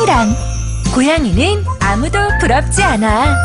고양이란 고양이는 아무도 부럽지 않아.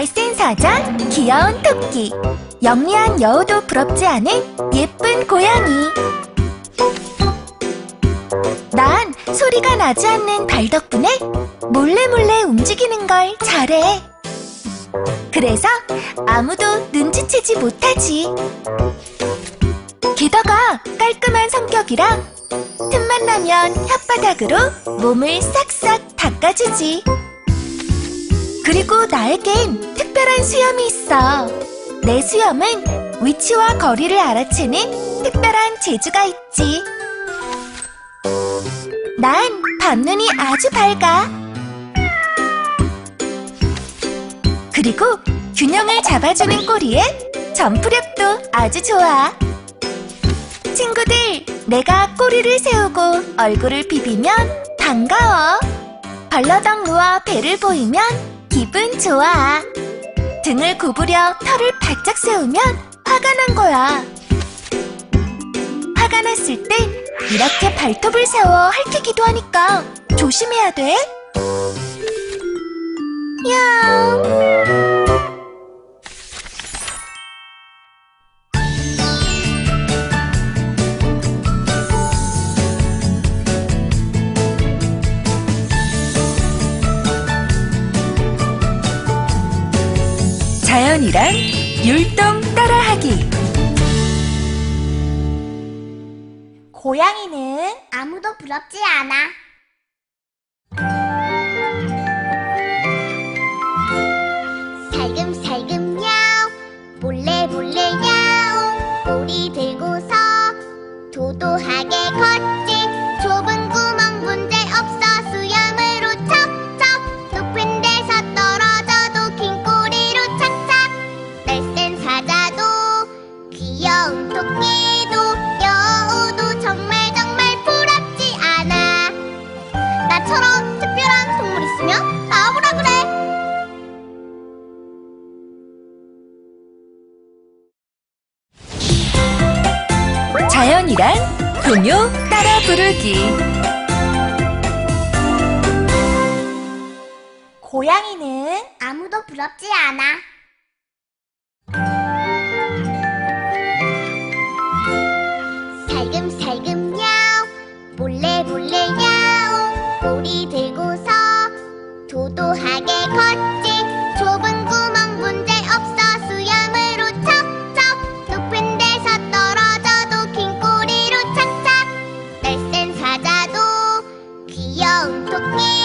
날쌘 사자, 귀여운 토끼, 영리한 여우도 부럽지 않은 예쁜 고양이. 난 소리가 나지 않는 발 덕분에 몰래 몰래 움직이는 걸 잘해. 그래서 아무도 눈치채지 못하지. 게다가 깔끔한 성격이라 틈만 나면 혓바닥으로 몸을 싹싹 닦아주지. 그리고 나에겐 특별한 수염이 있어. 내 수염은 위치와 거리를 알아채는 특별한 재주가 있지. 난 밤눈이 아주 밝아. 그리고 균형을 잡아주는 꼬리에 점프력도 아주 좋아. 친구들, 내가 꼬리를 세우고 얼굴을 비비면 반가워. 벌러덩 누워 배를 보이면 기분 좋아. 등을 구부려 털을 바짝 세우면 화가 난 거야. 화가 났을 땐 이렇게 발톱을 세워 핥히기도 하니까 조심해야 돼. 야. 자연이란 율동 따라하기. 고양이는 아무도 부럽지 않아. 살금살금 야옹 몰래 몰래 야옹 꼬리 들고서 도도하게 걷지 자연이란 동요 따라 부르기. 고양이는 아무도 부럽지 않아. 살금살금 야옹 몰래 몰래 야옹 꼬리 들고서 도도하게 걷 嗯，对。